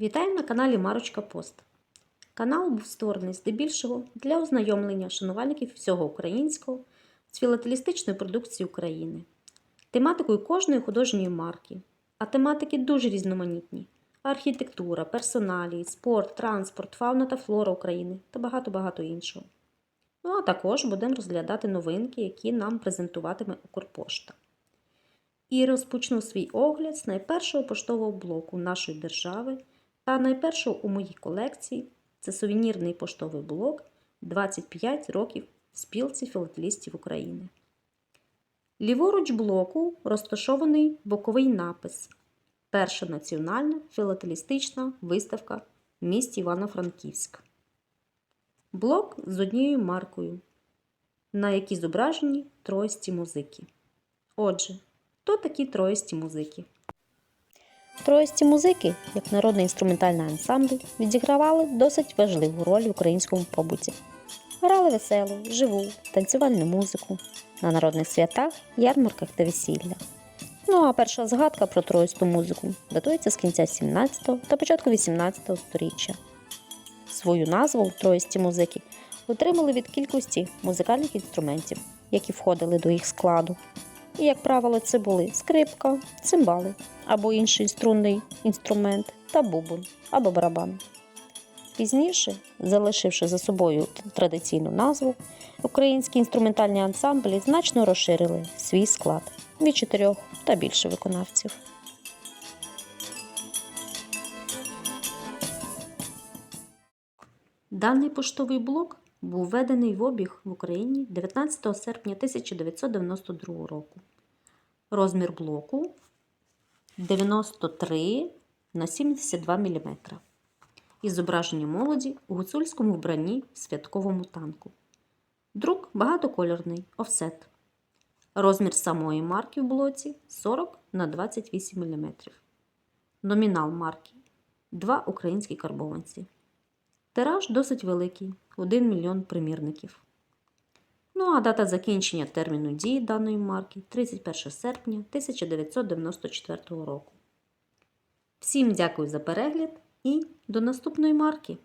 Вітаю на каналі Марочка Пост. Канал був створений здебільшого для ознайомлення шанувальників всього українського з філателістичною продукцією України, тематикою кожної художньої марки, а тематики дуже різноманітні: архітектура, персоналії, спорт, транспорт, фауна та флора України та багато-багато іншого. Ну а також будемо розглядати новинки, які нам презентуватиме Укрпошта. І розпочну свій огляд з найпершого поштового блоку нашої держави та найпершого у моїй колекції це сувенірний поштовий блок 25 років спілці філателістів України. Ліворуч блоку розташований боковий напис Перша національна філателістична виставка в місті Івано-Франківськ. Блок з однією маркою, на якій зображені троїсті музики. Отже, хто такі троїсті музики? Троїсті музики, як народний інструментальний ансамбль, відігравали досить важливу роль в українському побуті. Грали веселу, живу, танцювальну музику на народних святах, ярмарках та весіллях. Ну а перша згадка про троїсту музику датується з кінця 17 та початку 18 століття. Свою назву троїсті музики отримали від кількості музикальних інструментів, які входили до їх складу. І, як правило, це були скрипка, цимбали або інший струнний інструмент та бубон або барабан. Пізніше, залишивши за собою традиційну назву, українські інструментальні ансамблі значно розширили свій склад від чотирьох та більше виконавців. Даний поштовий блок був введений в обіг в Україні 19 серпня 1992 року. Розмір блоку 93 на 72 мм. Із зображення молоді у гуцульському вбранні в святковому танку. Друк багатокольорний офсет. Розмір самої марки в блоці 40 на 28 мм. Номінал марки 2 українські карбованці. Тираж досить великий 1 мільйон примірників. Ну а дата закінчення терміну дії даної марки 31 серпня 1994 року. Всім дякую за перегляд і до наступної марки!